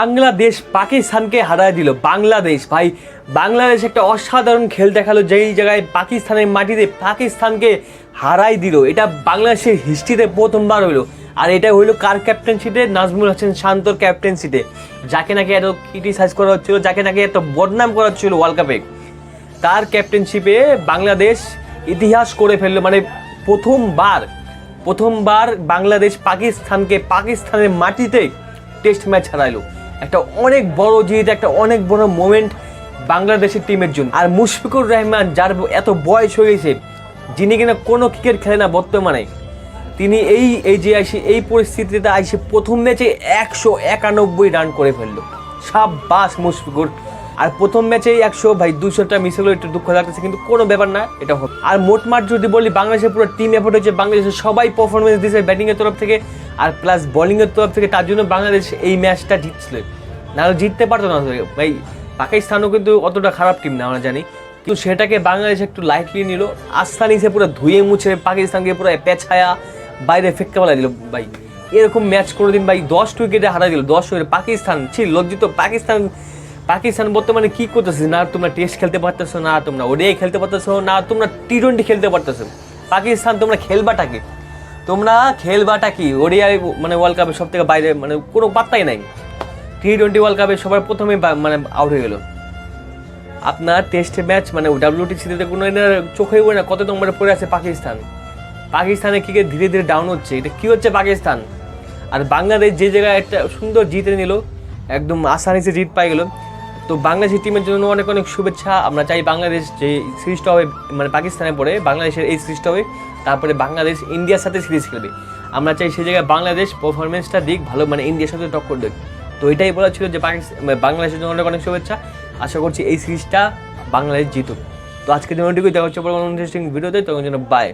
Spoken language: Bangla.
বাংলাদেশ পাকিস্তানকে হারায় দিল বাংলাদেশ। ভাই, বাংলাদেশ একটা অসাধারণ খেল দেখাল যেই জায়গায় পাকিস্তানের মাটিতে পাকিস্তানকে হারাই দিল। এটা বাংলাদেশের হিস্ট্রিতে প্রথমবার হলো আর এটা হইল কার ক্যাপ্টেনশিপে নাজমুল হাসান শান্তর ক্যাপ্টেনশিপে যাকে নাকি এত ক্রিটিসাইজ করা হচ্ছিল, যাকে নাকি এত বদনাম করা হচ্ছিল ওয়ার্ল্ড কাপে তার ক্যাপ্টেনশিপে বাংলাদেশ ইতিহাস করে ফেলল। মানে প্রথমবার প্রথমবার বাংলাদেশ পাকিস্তানকে পাকিস্তানের মাটিতে টেস্ট ম্যাচ হারাইলো। একটা অনেক বড় জিত, একটা অনেক বড় মোমেন্ট বাংলাদেশের টিমের জন্য। আর মুশফিকুর রহমান, যার এত বয়স হয়ে গেছে, যিনি কিনা কোনো ক্রিকেট খেলে না বর্তমানে, তিনি এই এই যে আসে, এই পরিস্থিতিতে আইসে প্রথম ম্যাচে একশো একানব্বই রান করে ফেলল। সাব্বাস মুশফিকুর। আর প্রথম ম্যাচেই একশো ভাই দুশোটা মিস হলো, একটু দুঃখ লাগতেছে, কিন্তু কোনো ব্যাপার না, এটা হবে আর মোটমাট যদি বলি, বাংলাদেশের পুরো টিম এফোর্ট হচ্ছে, বাংলাদেশের সবাই পারফরমেন্স দিয়েছে ব্যাটিংয়ের তরফ থেকে, আর প্লাস বোলিংয়ের তরফ থেকে, তার জন্য বাংলাদেশ এই ম্যাচটা জিতছিল নাহলে জিততে পারতো না, ভাই, পাকিস্তানও কিন্তু অতটা খারাপ টিম না, আমরা জানি। কিন্তু সেটাকে বাংলাদেশ একটু লাইটলি নিল আস্থা নিচে পুরো ধুয়ে মুছে পাকিস্তানকে পুরো পেছায়া বাইরে ফেঁকতে বলা দিল, ভাই। এরকম ম্যাচ কোনোদিন, ভাই, দশ উইকেটে হারা দিল, দশ উইকেটে পাকিস্তান ছিল লজ্জিত, পাকিস্তান পাকিস্তান বর্তমানে কি করতেছে? না, তোমরা টেস্ট খেলতে পারতেছো, না, তোমরা ওডিআই খেলতে পারতেছো, না, তোমরা টি টোয়েন্টি খেলতে পারতেছো। পাকিস্তান, তোমরা খেলবাটা কি? তোমরা খেলবাটা কি? ওডিআই মানে ওয়ার্ল্ড কাপের সব থেকে বাইরে মানে কোনো পাত্তাই নাই। টি টোয়েন্টি ওয়ার্ল্ড কাপে সবার প্রথমে মানে আউট হয়ে গেল। আপনার টেস্ট ম্যাচ মানে ডাব্লিউটিসিতে কোনো চোখে পড়ে না, কত নম্বরে পড়ে আছে পাকিস্তান। পাকিস্তানের ক্রিকেট ধীরে ধীরে ডাউন হচ্ছে। এটা কি হচ্ছে পাকিস্তান? আর বাংলাদেশ যে জায়গায় একটা সুন্দর জিতে নিল, একদম আসানিসে জিত পাই গেল তো বাংলাদেশের টিমের জন্য অনেক অনেক শুভেচ্ছা। আমরা চাই বাংলাদেশ যে সিরিজটা হবে মানে পাকিস্তানে পড়ে বাংলাদেশের এই সিরিজটা হবে, তারপরে বাংলাদেশ ইন্ডিয়ার সাথে সিরিজ খেলবে। আমরা চাই সেই জায়গায় বাংলাদেশ পারফরমেন্সটা দিক, ভালো মানে ইন্ডিয়ার সাথে টক্কর দেবে তো এটাই বলা ছিল যে বাংলাদেশের জন্য অনেক অনেক শুভেচ্ছা। আশা করছি এই সিরিজটা বাংলাদেশ জিতুক। তো আজকের জন্য দেখা হচ্ছে ইন্টারেস্টিং ভিডিওতে তখন জন্য বাই